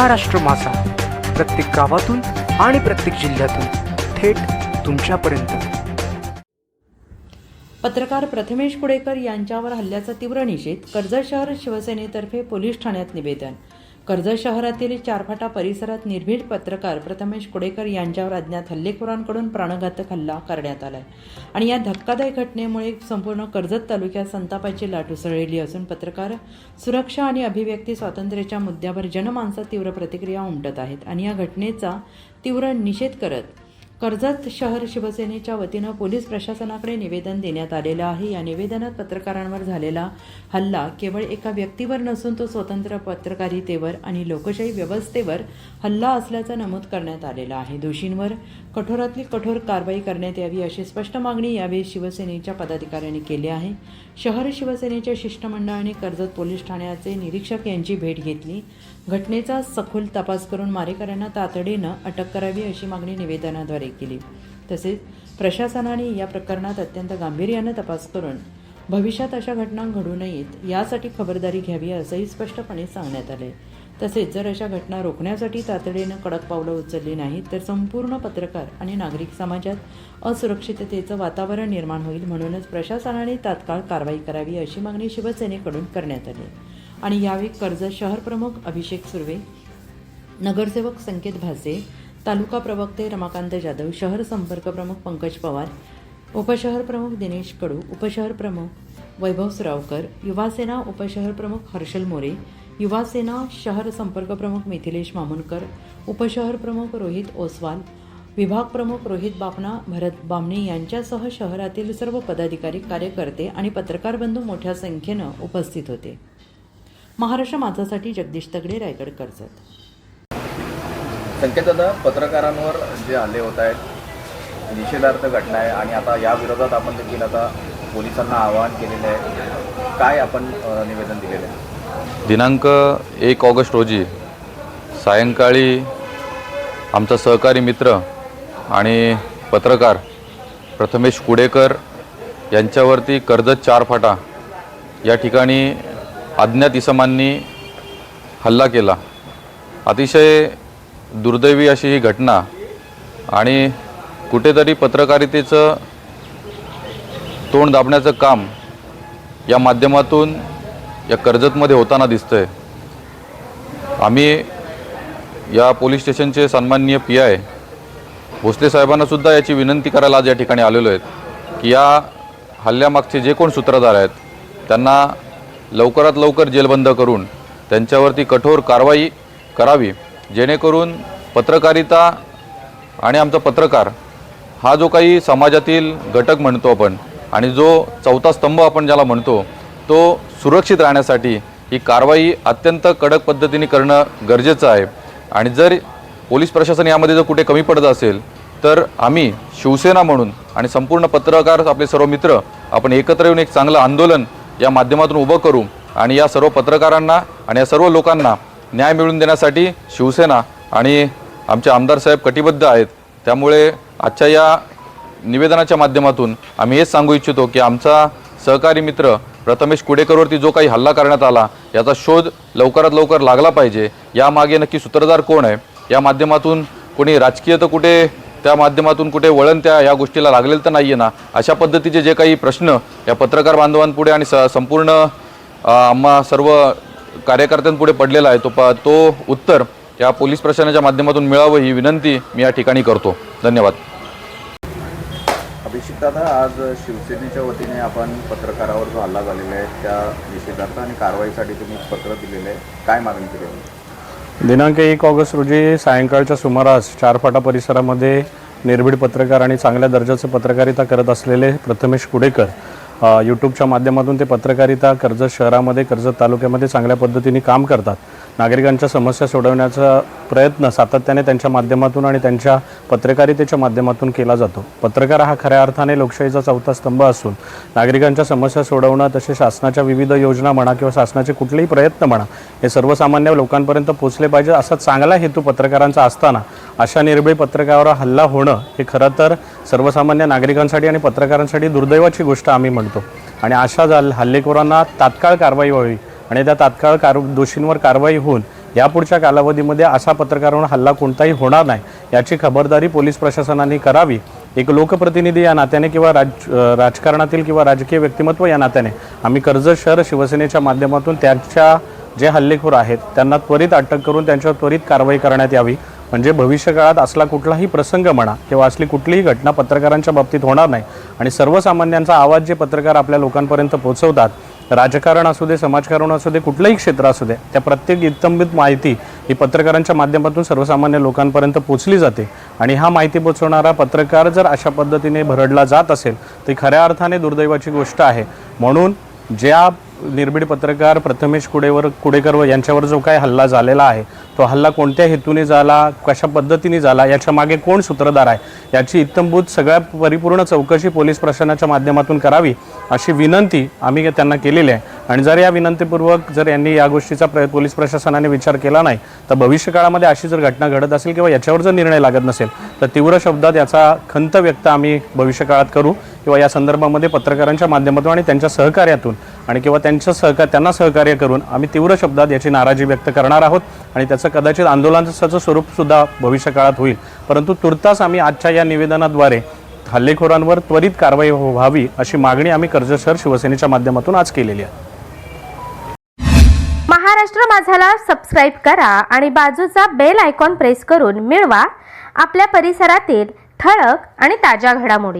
महाराष्ट्र मासा प्रत्येक गावातून आणि प्रत्येक जिल्ह्यातून थेट तुमच्यापर्यंत. पत्रकार प्रथमेश कुडेकर यांच्यावर हल्ल्याचा तीव्र निषेध कर्जत शहर शिवसेनेतर्फे पोलीस ठाण्यात निवेदन. कर्जत शहरातील चारफाटा परिसरात निर्भीड पत्रकार प्रथमेश कुडेकर यांच्यावर अज्ञात हल्लेखोरांकडून प्राणघातक हल्ला करण्यात आलाय. आणि या धक्कादायक घटनेमुळे संपूर्ण कर्जत तालुक्यात संतापाची लाट उसळलेली असून पत्रकार सुरक्षा आणि अभिव्यक्ती स्वातंत्र्याच्या मुद्द्यावर जनमानसात तीव्र प्रतिक्रिया उमटत आहेत आणि या घटनेचा तीव्र निषेध करत कर्जत शहर शिवसेनेच्या वतीनं पोलीस प्रशासनाकडे निवेदन देण्यात आलेलं आहे. या निवेदनात पत्रकारांवर झालेला हल्ला केवळ एका व्यक्तीवर नसून तो स्वतंत्र पत्रकारितेवर आणि लोकशाही व्यवस्थेवर हल्ला असल्याचं नमूद करण्यात आलेलं आहे. दोषींवर कठोरातली कठोर कारवाई करण्यात यावी अशी स्पष्ट मागणी यावेळी शिवसेनेच्या पदाधिकाऱ्यांनी केली आहे. शहर शिवसेनेच्या शिष्टमंडळाने कर्जत पोलीस ठाण्याचे निरीक्षक यांची भेट घेतली. घटनेचा सखोल तपास करून मारेकऱ्यांना तातडीनं अटक करावी अशी मागणी निवेदनाद्वारे केली. तसेच प्रशासनाने या प्रकरणात अत्यंत गांभीर्यानं तपास करून भविष्यात अशा घटना घडू नयेत यासाठी खबरदारी घ्यावी असंही स्पष्टपणे सांगण्यात आले. तसेच जर अशा घटना रोखण्यासाठी तातडीनं कडक पावलं उचलली नाहीत तर संपूर्ण पत्रकार आणि नागरिक समाजात असुरक्षिततेचं वातावरण निर्माण होईल म्हणूनच प्रशासनाने तात्काळ कारवाई करावी अशी मागणी शिवसेनेकडून करण्यात आली आणि यावेळी कर्जत शहर प्रमुख अभिषेक सुर्वे नगरसेवक संकेत भासे तालुका प्रवक्ते रमाकांत जाधव शहर संपर्क प्रमुख पंकज पवार उपशहर प्रमुख दिनेश कडू उपशहर प्रमुख वैभव सुरावकर युवासेना उपशहर प्रमुख हर्षल मोरे युवासेना शहर संपर्क प्रमुख मिथिलेश मामुनकर उपशहर प्रमुख रोहित ओसवाल विभाग प्रमुख रोहित बापना भरत बामणे यांच्यासह शहरातील सर्व पदाधिकारी कार्यकर्ते आणि पत्रकार बंधू मोठ्या संख्येनं उपस्थित होते. महाराष्ट्र माझासाठी जगदीश तगडे रायगड कर्जत. संकेतदादा पत्रकारांवर जे आले होत आहेत निषेधार्थ घटना आहे आणि आता या विरोधात आपण देखील आता पोलिसांना आवाहन केलेलं आहे. काय आपण निवेदन दिलेलं आहे? दिनांक एक ऑगस्ट रोजी सायंकाळी आमचा सहकारी मित्र आणि पत्रकार प्रथमेश कुडेकर यांच्यावरती कर्जत चार फाटा या ठिकाणी अज्ञात इसमांनी हल्ला केला. अतिशय दुर्दैवी अशी ही घटना आणि कुठेतरी पत्रकारितेचं तोंड दाबण्याचं काम या माध्यमातून या कर्जतमध्ये होताना दिसतंय. आम्ही या पोलीस स्टेशनचे सन्माननीय पी आय भोसले साहेबांनासुद्धा याची विनंती करायला आज या ठिकाणी आलेलो आहेत की या हल्ल्यामागचे जे कोण सूत्रधार आहेत त्यांना लवकरात लवकर जेलबंद करून त्यांच्यावरती कठोर कारवाई करावी जेणेकरून पत्रकारिता आणि आमचा पत्रकार हा जो काही समाजातील घटक म्हणतो आपण आणि जो चौथा स्तंभ आपण ज्याला म्हणतो तो सुरक्षित राहण्यासाठी ही कारवाई अत्यंत कडक पद्धतीने करणं गरजेचं आहे. आणि जर पोलीस प्रशासन यामध्ये जर कुठे कमी पडत असेल तर आम्ही शिवसेना म्हणून आणि संपूर्ण पत्रकार आपले सर्व मित्र आपण एकत्र येऊन एक चांगलं आंदोलन या माध्यमातून उभं करू आणि या सर्व पत्रकारांना आणि या सर्व लोकांना न्याय मिळवून देण्यासाठी शिवसेना आणि आमचे आमदार साहेब कटिबद्ध आहेत. त्यामुळे आजच्या या निवेदनाच्या माध्यमातून आम्ही हेच सांगू इच्छितो की आमचा सहकारी मित्र प्रथमेश कुडेकरवरती जो काही हल्ला करण्यात आला याचा शोध लवकरात लवकर लागला पाहिजे. यामागे नक्की सूत्रधार कोण आहे? या माध्यमातून कोणी राजकीय तर कुठे त्या माध्यमातून कुठे वळण त्या या गोष्टीला लागलेलं तर नाही आहे ना? अशा पद्धतीचे जे काही प्रश्न या पत्रकार बांधवांपुढे आणि स संपूर्ण आम्हा सर्व कार्यकर्त्यांपुढे पडलेला आहे तो प तो उत्तर या पोलीस प्रशासनाच्या माध्यमातून मिळावं ही विनंती मी या ठिकाणी करतो. धन्यवाद. दादा आज शिवसेनेच्या वतीने आपण पत्रकारावर जो हल्ला झालेला आहे त्या निषेधार्थ आणि कारवाईसाठी तुम्ही पत्र दिलेलं आहे. काय मागणी केली आहे? दिनांक एक ऑगस्ट रोजी सायंकाळच्या सुमारास चारफाटा परिसरामध्ये निर्भीड पत्रकार आणि चांगल्या दर्जाचं पत्रकारिता करत असलेले प्रथमेश कुडेकर यूट्यूबच्या माध्यमातून ते पत्रकारिता कर्जत शहरामध्ये कर्जत तालुक्यामध्ये चांगल्या पद्धतीने काम करतात. नागरिकांच्या समस्या सोडवण्याचा प्रयत्न सातत्याने त्यांच्या माध्यमातून आणि त्यांच्या पत्रकारितेच्या माध्यमातून केला जातो. पत्रकार हा खऱ्या अर्थाने लोकशाहीचा चौथा स्तंभ असून नागरिकांच्या समस्या सोडवणं तसे शासनाच्या विविध योजना म्हणा किंवा शासनाचे कुठलेही प्रयत्न म्हणा हे सर्वसामान्य लोकांपर्यंत पोचले पाहिजे असा चांगला हेतू पत्रकारांचा असताना अशा निर्भय पत्रकारावर हल्ला होणं हे खरं तर सर्वसामान्य नागरिकांसाठी आणि पत्रकारांसाठी दुर्दैवाची गोष्ट आम्ही म्हणतो. आणि अशा हल्लेखोरांना तात्काळ कारवाई व्हावी आणि त्या तात्काळ कार दोषींवर कारवाई होऊन यापुढच्या कालावधीमध्ये असा पत्रकारांवर हल्ला कोणताही होणार नाही याची खबरदारी पोलीस प्रशासनाने करावी. एक लोकप्रतिनिधी या नात्याने किंवा राज राजकारणातील किंवा राजकीय व्यक्तिमत्व या नात्याने. आम्ही कर्जत शहर शिवसेनेच्या माध्यमातून त्यांच्या जे हल्लेखोर आहेत त्यांना त्वरित अटक करून त्यांच्यावर त्वरित कारवाई करण्यात यावी. म्हणजे भविष्यकाळात असला कुठलाही प्रसंग म्हणा किंवा असली कुठलीही घटना पत्रकारांच्या बाबतीत होणार नाही. आणि सर्वसामान्यांचा आवाज जे पत्रकार आपल्या लोकांपर्यंत पोहोचवतात राजकारण असू दे समाजकारण असू दे कुठलंही क्षेत्र असू दे त्या प्रत्येक इत्यंबित माहिती ही पत्रकारांच्या माध्यमातून सर्वसामान्य लोकांपर्यंत पोचली जाते. आणि हा माहिती पोचवणारा पत्रकार जर अशा पद्धतीने भरडला जात असेल तर खऱ्या अर्थाने दुर्दैवाची गोष्ट आहे. म्हणून ज्या निर्भीड पत्रकार प्रथमेश कुडेवर कुडेकर व यांच्यावर जो काय हल्ला झालेला आहे तो हल्ला कोणत्या हेतूने झाला कशा पद्धतीने झाला याच्या मागे कोण सूत्रधार आहे याची इत्तंभूत सगळ्या परिपूर्ण चौकशी पोलीस प्रशासनाच्या माध्यमातून करावी अशी विनंती आम्ही त्यांना केलेली आहे. आणि जर या विनंतीपूर्वक जर यांनी या गोष्टीचा प्र पोलीस प्रशासनाने विचार केला नाही तर भविष्य काळामध्ये अशी जर घटना घडत असेल किंवा याच्यावर जर निर्णय लागत नसेल तर तीव्र शब्दात याचा खंत व्यक्त आम्ही भविष्यकाळात करू किंवा या संदर्भामध्ये पत्रकारांच्या माध्यमातून आणि त्यांच्या सहकार्यातून आणि किंवा त्यांच्या सहकार त्यांना सहकार्य करून आम्ही तीव्र शब्दात याची नाराजी व्यक्त करणार आहोत आणि त्याचं कदाचित आंदोलनाचं स्वरूपसुद्धा भविष्यकाळात होईल. परंतु तुर्तास आम्ही आजच्या या निवेदनाद्वारे हल्लेखोरांवर त्वरित कारवाई व्हावी अशी मागणी आम्ही कर्जसर शिवसेनेच्या माध्यमातून आज केलेली आहे. महाराष्ट्र माझाला सबस्क्राईब करा आणि बाजूचा बेल आयकॉन प्रेस करून मिळवा. आपल्या परिसरातील ठळक आणि ताज्या घडामोडी.